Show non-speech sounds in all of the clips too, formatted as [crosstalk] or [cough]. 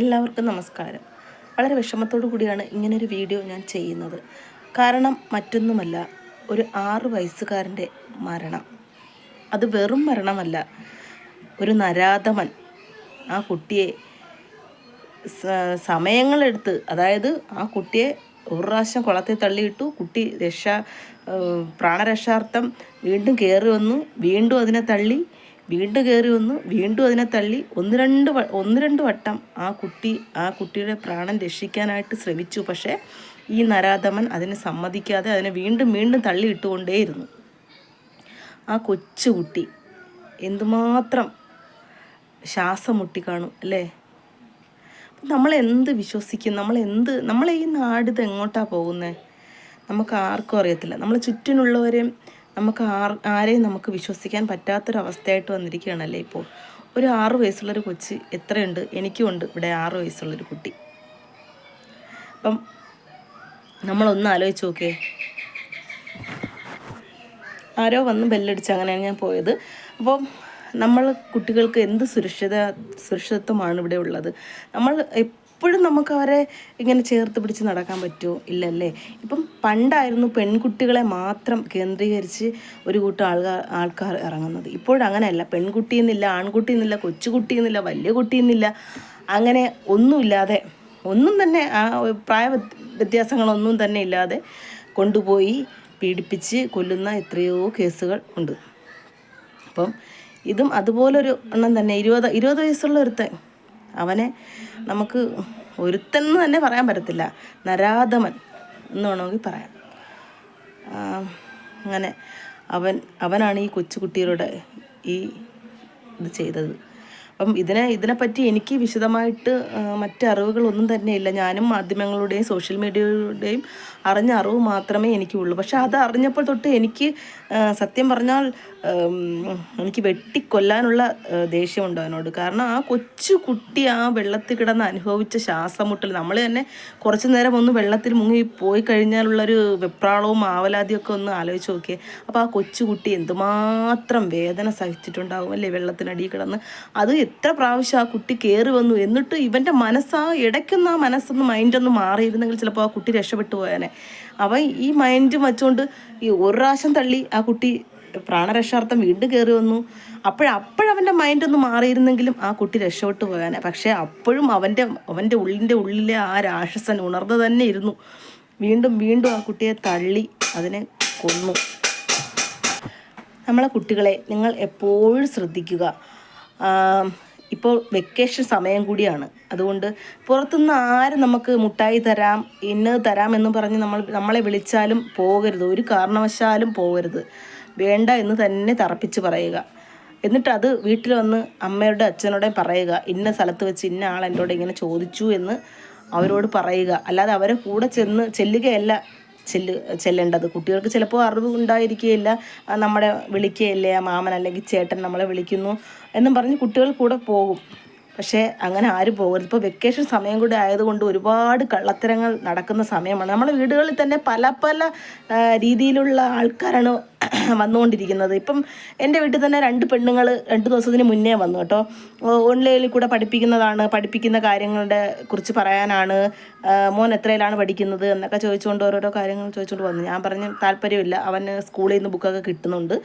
എല്ലാവർക്കും നമസ്കാരം. വളരെ വിഷമത്തോടു കൂടിയാണ് ഇങ്ങനൊരു വീഡിയോ ഞാൻ ചെയ്യുന്നത്. കാരണം മറ്റൊന്നുമല്ല ഒരു ആറ് വയസ്സുകാരന്റെ മരണം. അത് വെറും മരണമല്ല ഒരു നരാധമൻ. ആ കുട്ടിയെ സമയങ്ങളെടുത്ത് അതായത് ആ കുട്ടിയെ ഒരു പ്രാവശ്യം കുളത്തിൽ തള്ളിയിട്ടു കുട്ടി രക്ഷ പ്രാണരക്ഷാർത്ഥം വീണ്ടും കയറി വന്നു വീണ്ടും അതിനെ തള്ളി വീണ്ടും കയറി വന്നു. വീണ്ടും അതിനെ തള്ളി. ഒന്ന് രണ്ട് ഒന്ന് രണ്ട് വട്ടം ആ കുട്ടി ആ കുട്ടിയുടെ പ്രാണൻ രക്ഷിക്കാനായിട്ട് ശ്രമിച്ചു. പക്ഷേ ഈ നരാധമൻ അതിനെ സമ്മതിക്കാതെ അതിനെ വീണ്ടും വീണ്ടും തള്ളിയിട്ടുകൊണ്ടേയിരുന്നു. ആ കൊച്ചുകുട്ടി എന്തുമാത്രം ശ്വാസം മുട്ടിക്കാണു അല്ലേ? നമ്മൾ എന്ത് വിശ്വസിക്കും? നമ്മൾ എന്ത് നമ്മളെ ഈ നാട് എങ്ങോട്ടാണ് പോകുന്നത് നമുക്ക് ആർക്കും അറിയത്തില്ല. നമ്മളെ ചുറ്റിനുള്ളവരെയും നമുക്ക് ആർ ആരെയും നമുക്ക് വിശ്വസിക്കാൻ പറ്റാത്തൊരവസ്ഥയായിട്ട് വന്നിരിക്കുകയാണല്ലേ ഇപ്പോൾ. ഒരു ആറു വയസ്സുള്ളൊരു കൊച്ച് എത്രയുണ്ട്? എനിക്കും ഉണ്ട്. ഇവിടെ ആറു വയസ്സുള്ളൊരു കുട്ടി. അപ്പം നമ്മളൊന്ന് ആലോചിച്ച് നോക്കേ ആരോ വന്ന് ബെല്ലടിച്ച് അങ്ങനെയാണ് ഞാൻ പോയത്. അപ്പം നമ്മൾ കുട്ടികൾക്ക് എന്ത് സുരക്ഷിത സുരക്ഷിതത്വമാണ് ഇവിടെ ഉള്ളത്? നമ്മൾ എപ്പോഴും നമുക്ക് അവരെ ഇങ്ങനെ ചേർത്ത് പിടിച്ച് നടക്കാൻ പറ്റുമോ? ഇല്ലല്ലേ? ഇപ്പം പണ്ടായിരുന്നു പെൺകുട്ടികളെ മാത്രം കേന്ദ്രീകരിച്ച് ഒരു കൂട്ടം ആൾക്കാർ ആൾക്കാർ ഇറങ്ങുന്നത്. ഇപ്പോഴങ്ങനെയല്ല പെൺകുട്ടി എന്നില്ല ആൺകുട്ടി എന്നില്ല കൊച്ചുകുട്ടി എന്നില്ല വലിയ കുട്ടി എന്നില്ല അങ്ങനെ ഒന്നുമില്ലാതെ ഒന്നും തന്നെ ആ പ്രായ വ്യത്യ- വ്യത്യാസങ്ങളൊന്നും തന്നെ ഇല്ലാതെ കൊണ്ടുപോയി പീഡിപ്പിച്ച് കൊല്ലുന്ന എത്രയോ കേസുകൾ ഉണ്ട്. അപ്പം ഇതും അതുപോലൊരു എണ്ണം തന്നെ. ഇരുപത് ഇരുപത് വയസ്സുള്ള ഒരുത്തൻ അവനെ നമുക്ക് ഒരുത്തെന്ന് തന്നെ പറയാൻ പറ്റത്തില്ല. നരാധമൻ എന്ന് വേണമെങ്കിൽ പറയാം. അങ്ങനെ അവൻ അവനാണ് ഈ കൊച്ചുകുട്ടികളുടെ ഈ ഇത് ചെയ്തത്. അപ്പം ഇതിനെ ഇതിനെപ്പറ്റി എനിക്ക് വിശദമായിട്ട് മറ്റ് അറിവുകളൊന്നും ഇല്ല ഞാനും മാധ്യമങ്ങളുടെയും സോഷ്യൽ മീഡിയയുടെയും അറിഞ്ഞ അറിവ് മാത്രമേ എനിക്കുള്ളൂ. പക്ഷെ അത് അറിഞ്ഞപ്പോൾ തൊട്ട് എനിക്ക് സത്യം പറഞ്ഞാൽ എനിക്ക് വെട്ടിക്കൊല്ലാനുള്ള ദേഷ്യമുണ്ട് അതിനോട് കാരണം ആ കൊച്ചു കുട്ടി ആ വെള്ളത്തിൽ കിടന്ന് അനുഭവിച്ച ശ്വാസമുട്ടൽ നമ്മൾ തന്നെ കുറച്ച് നേരം ഒന്ന് വെള്ളത്തിൽ മുങ്ങി പോയി കഴിഞ്ഞാലുള്ളൊരു വെപ്രാളവും ആവലാതിയും ഒക്കെ ഒന്ന് ആലോചിച്ച് നോക്കിയേ. അപ്പോൾ ആ കൊച്ചു കുട്ടി എന്തുമാത്രം വേദന സഹിച്ചിട്ടുണ്ടാവും അല്ലേ വെള്ളത്തിനടിയിൽ കിടന്ന്? അത് എത്ര പ്രാവശ്യം ആ കുട്ടി കയറി വന്നു. എന്നിട്ട് ഇവന്റെ മനസ്സാ ആ ഇടയ്ക്കൊന്ന് ആ മനസ്സൊന്ന് മൈൻഡൊന്ന് മാറിയിരുന്നെങ്കിൽ ചിലപ്പോൾ ആ കുട്ടി രക്ഷപ്പെട്ടു പോയേനെ. അവൻ ഈ മൈൻഡ് വെച്ചുകൊണ്ട് ഈ ഒരു പ്രാവശ്യം തള്ളി ആ കുട്ടി പ്രാണരക്ഷാർത്ഥം വീണ്ടും കയറി വന്നു. അപ്പോഴപ്പോഴവന്റെ മൈൻഡ് മാറിയിരുന്നെങ്കിലും ആ കുട്ടി രക്ഷപ്പെട്ടു പോകാനെ പക്ഷേ അപ്പോഴും അവന്റെ അവന്റെ ഉള്ളിന്റെ ഉള്ളിലെ ആ രാക്ഷസൻ ഉണർന്നു തന്നെ ഇരുന്നു. വീണ്ടും വീണ്ടും ആ കുട്ടിയെ തള്ളി അതിനെ കൊന്നു. നമ്മളെ കുട്ടികളെ നിങ്ങൾ എപ്പോഴും ശ്രദ്ധിക്കുക. ഇപ്പോൾ വെക്കേഷൻ സമയം കൂടിയാണ്. അതുകൊണ്ട് പുറത്തുനിന്ന് ആരും നമുക്ക് മുട്ടായി തരാം ഇന്ന് തരാം എന്ന് പറഞ്ഞ് നമ്മൾ നമ്മളെ വിളിച്ചാലും പോകരുത്. ഒരു കാരണവശാലും പോകരുത്. വേണ്ട എന്ന് തന്നെ തറപ്പിച്ച് പറയുക. എന്നിട്ട് അത് വീട്ടിൽ വന്ന് അമ്മയുടെ അച്ഛനോടെ പറയുക. ഇന്ന സ്ഥലത്ത് വെച്ച് ഇന്ന ആൾ എന്നോട് ഇങ്ങനെ ചോദിച്ചു എന്ന് അവരോട് പറയുക. അല്ലാതെ അവരെ കൂടെ ചെന്ന് ചെല്ലുകയല്ല. ചെല്ല് ചെല്ലേണ്ടത്. കുട്ടികൾക്ക് ചിലപ്പോൾ അറിവ് ഉണ്ടായിരിക്കുകയില്ല. നമ്മുടെ വിളിക്കുകയില്ലേ മാമൻ അല്ലെങ്കിൽ ചേട്ടൻ നമ്മളെ വിളിക്കുന്നു എന്നും പറഞ്ഞ് കുട്ടികൾ കൂടെ പോകും. പക്ഷേ അങ്ങനെ ആരും പോകരുത്. ഇപ്പോൾ വെക്കേഷൻ സമയം കൂടി ആയതുകൊണ്ട് ഒരുപാട് കള്ളത്തരങ്ങൾ നടക്കുന്ന സമയമാണ്. നമ്മുടെ വീടുകളിൽ തന്നെ പല പല രീതിയിലുള്ള ആൾക്കാരാണ് വന്നുകൊണ്ടിരിക്കുന്നത്. ഇപ്പം എന്റെ വീട്ടിൽ തന്നെ രണ്ട് പെണ്ണുങ്ങൾ രണ്ട് ദിവസത്തിന് മുന്നേ വന്നു കേട്ടോ. ഓൺലൈനിൽ കൂടെ പഠിപ്പിക്കുന്നതാണ് പഠിപ്പിക്കുന്ന കാര്യങ്ങളുടെ കുറിച്ച് പറയാനാണ്. മോൻ എത്രയിലാണ് പഠിക്കുന്നത് എന്നൊക്കെ ചോദിച്ചുകൊണ്ട് ഓരോരോ കാര്യങ്ങൾ ചോദിച്ചുകൊണ്ട് വന്നു. ഞാൻ പറഞ്ഞു താല്പര്യമില്ല അവന് സ്കൂളിൽ നിന്ന് ബുക്കൊക്കെ കിട്ടുന്നുണ്ട്.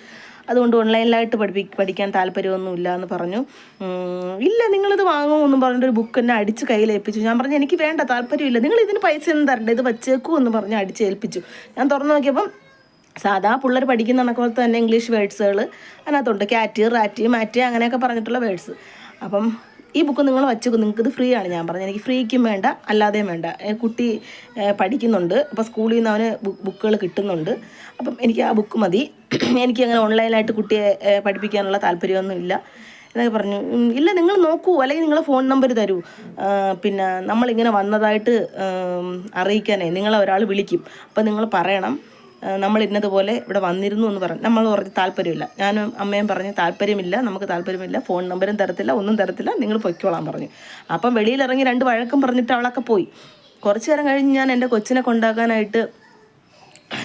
അതുകൊണ്ട് ഓൺലൈനിലായിട്ട് പഠിപ്പി പഠിക്കാൻ താല്പര്യമൊന്നുമില്ല എന്ന് പറഞ്ഞു. ഇല്ല നിങ്ങളിത് വാങ്ങുമെന്നും പറഞ്ഞിട്ട് ഒരു ബുക്ക് എന്നെ അടിച്ച് കയ്യിലേൽപ്പിച്ചു. ഞാൻ പറഞ്ഞു എനിക്ക് വേണ്ട താല്പര്യമില്ല. നിങ്ങൾ ഇതിന് പൈസ ഒന്നും തരണ്ട ഇത് വച്ചേക്കൂ എന്ന് പറഞ്ഞ് അടിച്ചേൽപ്പിച്ചു. ഞാൻ തുറന്നു നോക്കിയപ്പം സാധാ പിള്ളേർ പഠിക്കുന്ന കണക്ക് പോലത്തെ തന്നെ ഇംഗ്ലീഷ് വേർഡ്സുകൾ അതിനകത്തുണ്ട്. ക്യാറ്റ് റാറ്റ് മാറ്റ് അങ്ങനെയൊക്കെ പറഞ്ഞിട്ടുള്ള വേർഡ്സ് അപ്പം ഈ ബുക്ക് നിങ്ങൾ വച്ചു നിങ്ങൾക്ക് ഇത് ഫ്രീ ആണ് ഞാൻ പറഞ്ഞത്. എനിക്ക് ഫ്രീക്കും വേണ്ട അല്ലാതെയും വേണ്ട. കുട്ടി പഠിക്കുന്നുണ്ട്. അപ്പോൾ സ്കൂളിൽ നിന്ന് അവന് ബുക്കുകൾ കിട്ടുന്നുണ്ട്. അപ്പം എനിക്ക് ആ ബുക്ക് മതി. [clears throat] എനിക്ക് അങ്ങനെ ഓൺലൈനായിട്ട് കുട്ടിയെ പഠിപ്പിക്കാനുള്ള താല്പര്യമൊന്നുമില്ല എന്നൊക്കെ പറഞ്ഞു. ഇല്ല നിങ്ങൾ നോക്കൂ. അല്ലെങ്കിൽ നിങ്ങൾ ഫോൺ നമ്പർ തരൂ. പിന്നെ നമ്മളിങ്ങനെ വന്നതായിട്ട് അറിയിക്കാനേ നിങ്ങളെ ഒരാൾ വിളിക്കും. അപ്പോൾ നിങ്ങൾ പറയണം. നമ്മൾ ഇന്നതുപോലെ ഇവിടെ വന്നിരുന്നു എന്ന് പറഞ്ഞു. നമ്മൾ പറഞ്ഞ് താല്പര്യമില്ല. ഞാനും അമ്മയും പറഞ്ഞു താല്പര്യമില്ല നമുക്ക് താല്പര്യമില്ല ഫോൺ നമ്പരും തരത്തില്ല ഒന്നും തരത്തില്ല നിങ്ങൾ പൊയ്ക്കോളാൻ പറഞ്ഞു. അപ്പം വെളിയിലിറങ്ങി രണ്ട് വഴക്കും പറഞ്ഞിട്ട് അവളൊക്കെ പോയി. കുറച്ച് നേരം കഴിഞ്ഞ് ഞാൻ എന്റെ കൊച്ചിനെ കൊണ്ടാക്കാനായിട്ട്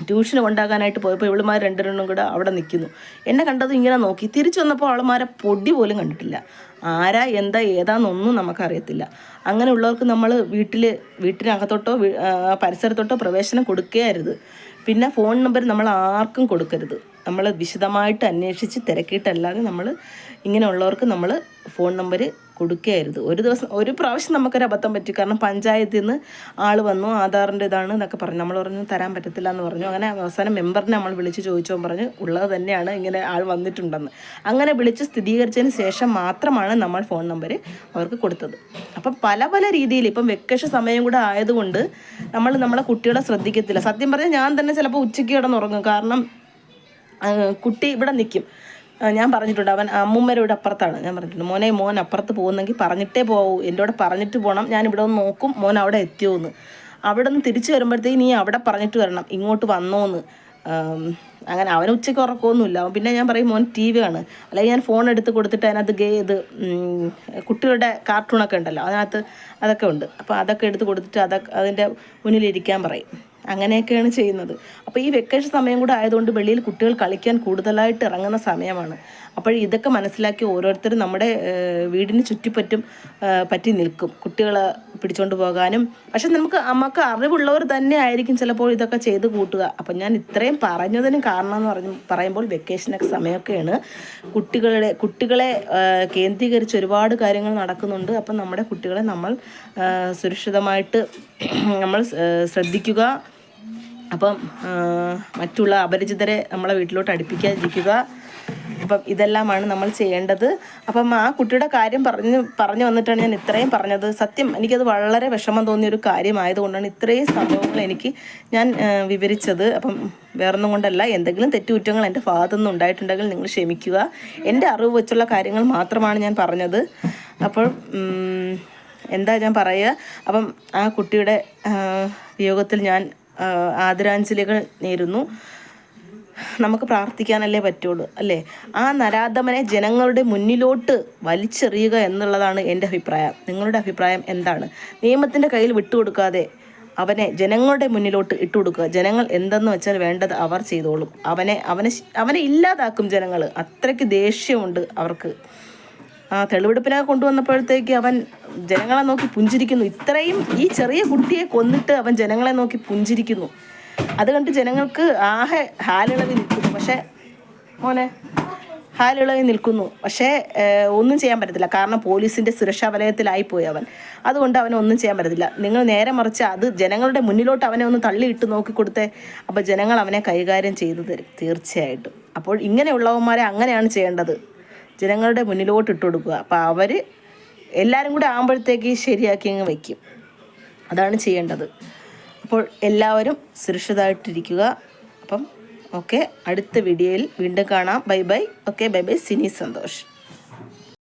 ട്യൂഷന് കൊണ്ടാക്കാനായിട്ട് പോയപ്പോൾ ഇവളുമാർ രണ്ടുപേരും കൂടെ അവിടെ നിൽക്കുന്നു. എന്നെ കണ്ടത് ഇങ്ങനെ നോക്കി. തിരിച്ചു വന്നപ്പോൾ അവളുമാരെ പൊടി പോലും കണ്ടിട്ടില്ല. ആരാ എന്താ ഏതാന്നൊന്നും നമുക്കറിയത്തില്ല. അങ്ങനെയുള്ളവർക്ക് നമ്മൾ വീട്ടിൽ വീട്ടിനകത്തോട്ടോ പരിസരത്തോട്ടോ പ്രവേശനം കൊടുക്കുകയരുത് പിന്നെ ഫോൺ നമ്പർ നമ്മൾ ആർക്കും കൊടുക്കരുത്. നമ്മൾ വിശദമായിട്ട് അന്വേഷിച്ച് തിരക്കിയിട്ടല്ലാതെ നമ്മൾ ഇങ്ങനെയുള്ളവർക്ക് നമ്മൾ ഫോൺ നമ്പർ കൊടുക്കുകയായിരുന്നു ഒരു ദിവസം ഒരു പ്രാവശ്യം നമുക്കൊരു അബദ്ധം പറ്റി. കാരണം പഞ്ചായത്തിൽ നിന്ന് ആൾ വന്നു ആധാറിന്റെ ഇതാണ് എന്നൊക്കെ പറഞ്ഞു. നമ്മൾ പറഞ്ഞു തരാൻ പറ്റത്തില്ല എന്ന് പറഞ്ഞു. അങ്ങനെ അവസാനം മെമ്പറിനെ നമ്മൾ വിളിച്ച് ചോദിച്ചോ പറഞ്ഞു. ഉള്ളത് തന്നെയാണ് ഇങ്ങനെ ആൾ വന്നിട്ടുണ്ടെന്ന്. അങ്ങനെ വിളിച്ച് സ്ഥിരീകരിച്ചതിന് ശേഷം മാത്രമാണ് നമ്മൾ ഫോൺ നമ്പർ അവർക്ക് കൊടുത്തത്. അപ്പം പല പല രീതിയിൽ ഇപ്പം വെക്കേഷൻ സമയം കൂടെ ആയതുകൊണ്ട് നമ്മൾ നമ്മളെ കുട്ടികളെ ശ്രദ്ധിക്കത്തില്ല. സത്യം പറഞ്ഞാൽ ഞാൻ തന്നെ ചിലപ്പോൾ ഉച്ചയ്ക്ക് കിടന്നുറങ്ങും. കാരണം കുട്ടി ഇവിടെ നിൽക്കും ഞാൻ പറഞ്ഞിട്ടുണ്ട് അവൻ അമ്മൂമ്മയുടെ ഇവിടെ അപ്പുറത്താണ്. ഞാൻ പറഞ്ഞിട്ടുണ്ട് മോനെ മോൻ അപ്പുറത്ത് പോകുന്നെങ്കിൽ പറഞ്ഞിട്ടേ പോകൂ എന്റെ കൂടെ പറഞ്ഞിട്ട് പോകണം ഞാൻ ഇവിടെ ഒന്ന് നോക്കും മോൻ അവിടെ എത്തിയോന്ന്. അവിടെ നിന്ന് തിരിച്ചു വരുമ്പോഴത്തേക്ക് നീ അവിടെ പറഞ്ഞിട്ട് വരണം ഇങ്ങോട്ട് വന്നോന്ന്. അങ്ങനെ അവന് ഉച്ചയ്ക്ക് ഉറക്കമൊന്നുമില്ല. അവൻ പിന്നെ ഞാൻ പറയും മോൻ ടി വി ആണ് അല്ലെങ്കിൽ ഞാൻ ഫോൺ എടുത്ത് കൊടുത്തിട്ട് അതിനകത്ത് ഗേ ഇത് കുട്ടികളുടെ കാർട്ടൂണൊക്കെ ഉണ്ടല്ലോ അതിനകത്ത് അതൊക്കെ ഉണ്ട്. അപ്പോൾ അതൊക്കെ എടുത്ത് കൊടുത്തിട്ട് അതൊക്കെ അതിന്റെ മുന്നിലിരിക്കാൻ പറയും. അങ്ങനെയൊക്കെയാണ് ചെയ്യുന്നത്. അപ്പോൾ ഈ വെക്കേഷൻ സമയം കൂടെ ആയതുകൊണ്ട് വെളിയിൽ കുട്ടികൾ കളിക്കാൻ കൂടുതലായിട്ട് ഇറങ്ങുന്ന സമയമാണ്. അപ്പോൾ ഇതൊക്കെ മനസ്സിലാക്കി ഓരോരുത്തരും നമ്മുടെ വീടിന് ചുറ്റിപ്പറ്റും പറ്റി നിൽക്കും. കുട്ടികളെ പിടിച്ചുകൊണ്ട് പോകാനും. പക്ഷെ നമുക്ക് നമുക്ക് അറിവുള്ളവർ തന്നെ ആയിരിക്കും ചിലപ്പോൾ ഇതൊക്കെ ചെയ്ത് കൂട്ടുക. അപ്പം ഞാൻ ഇത്രയും പറഞ്ഞതിന് കാരണം എന്ന് പറഞ്ഞു പറയുമ്പോൾ വെക്കേഷനൊക്കെ സമയമൊക്കെയാണ്. കുട്ടികളുടെ കുട്ടികളെ കേന്ദ്രീകരിച്ച് ഒരുപാട് കാര്യങ്ങൾ നടക്കുന്നുണ്ട്. അപ്പം നമ്മുടെ കുട്ടികളെ നമ്മൾ സുരക്ഷിതമായിട്ട് നമ്മൾ ശ്രദ്ധിക്കുക. അപ്പം മറ്റുള്ള അപരിചിതരെ നമ്മളെ വീട്ടിലോട്ട് അടുപ്പിക്കാതിരിക്കുക. അപ്പം ഇതെല്ലാമാണ് നമ്മൾ ചെയ്യേണ്ടത്. അപ്പം ആ കുട്ടിയുടെ കാര്യം പറഞ്ഞ് പറഞ്ഞു വന്നിട്ടാണ് ഞാൻ ഇത്രയും പറഞ്ഞത്. സത്യം എനിക്കത് വളരെ വിഷമം തോന്നിയ ഒരു കാര്യമായതുകൊണ്ടാണ് ഇത്രയും സംഭവങ്ങൾ എനിക്ക് ഞാൻ വിവരിച്ചത്. അപ്പം വേറൊന്നും കൊണ്ടല്ല എന്തെങ്കിലും തെറ്റുകുറ്റങ്ങൾ എന്റെ ഭാഗത്തു നിന്ന് ഉണ്ടായിട്ടുണ്ടെങ്കിൽ നിങ്ങൾ ക്ഷമിക്കുക. എന്റെ അറിവ് വെച്ചുള്ള കാര്യങ്ങൾ മാത്രമാണ് ഞാൻ പറഞ്ഞത്. അപ്പോൾ എന്താ ഞാൻ പറയുക? അപ്പം ആ കുട്ടിയുടെ വിയോഗത്തിൽ ഞാൻ ആദരാഞ്ജലികൾ നേരുന്നു. നമുക്ക് പ്രാർത്ഥിക്കാനല്ലേ പറ്റുള്ളൂ അല്ലേ? ആ നരാധമനെ ജനങ്ങളുടെ മുന്നിലോട്ട് വലിച്ചെറിയുക എന്നുള്ളതാണ് എന്റെ അഭിപ്രായം. നിങ്ങളുടെ അഭിപ്രായം എന്താണ്? നിയമത്തിന്റെ കയ്യിൽ വിട്ടുകൊടുക്കാതെ അവനെ ജനങ്ങളുടെ മുന്നിലോട്ട് ഇട്ടുകൊടുക്കുക. ജനങ്ങൾ എന്തെന്ന് വെച്ചാൽ വേണ്ടത് അവർ ചെയ്തോളും. അവനെ അവനെ അവനെ ഇല്ലാതാക്കും ജനങ്ങൾ അത്രയ്ക്ക് ദേഷ്യമുണ്ട് അവർക്ക്. തെളിവെടുപ്പിനൊക്കെ കൊണ്ടുവന്നപ്പോഴത്തേക്ക് അവൻ ജനങ്ങളെ നോക്കി പുഞ്ചിരിക്കുന്നു. ഇത്രയും ഈ ചെറിയ കുട്ടിയെ കൊന്നിട്ട് അവൻ ജനങ്ങളെ നോക്കി പുഞ്ചിരിക്കുന്നു. അത് കണ്ട് ജനങ്ങൾക്ക് ആകെ ഹാലിളവി നിൽക്കുന്നു. പക്ഷേ മോനെ ഹാലിളവി നിൽക്കുന്നു. പക്ഷേ ഒന്നും ചെയ്യാൻ പറ്റത്തില്ല. കാരണം പോലീസിന്റെ സുരക്ഷാ വലയത്തിലായിപ്പോയി അവൻ. അതുകൊണ്ട് അവനെ ഒന്നും ചെയ്യാൻ പറ്റത്തില്ല. നിങ്ങൾ നേരെ മറിച്ച് അത് ജനങ്ങളുടെ മുന്നിലോട്ട് അവനെ ഒന്ന് തള്ളിയിട്ട് നോക്കിക്കൊടുത്തേ. അപ്പോൾ ജനങ്ങൾ അവനെ കൈകാര്യം ചെയ്തു തരും. തീർച്ചയായിട്ടും. അപ്പോൾ ഇങ്ങനെയുള്ളവന്മാരെ അങ്ങനെയാണ് ചെയ്യേണ്ടത്. ജനങ്ങളുടെ മുന്നിലോട്ട് ഇട്ട് കൊടുക്കുക അപ്പോൾ അവർ എല്ലാവരും കൂടെ ആകുമ്പോഴത്തേക്ക് ശരിയാക്കി അങ്ങ് വയ്ക്കും അതാണ് ചെയ്യേണ്ടത്. അപ്പോൾ എല്ലാവരും സുരക്ഷിതമായിട്ടിരിക്കുക. അപ്പം ഓക്കെ അടുത്ത വീഡിയോയിൽ വീണ്ടും കാണാം. Bye bye. Okay bye bye. Cini Santhosh.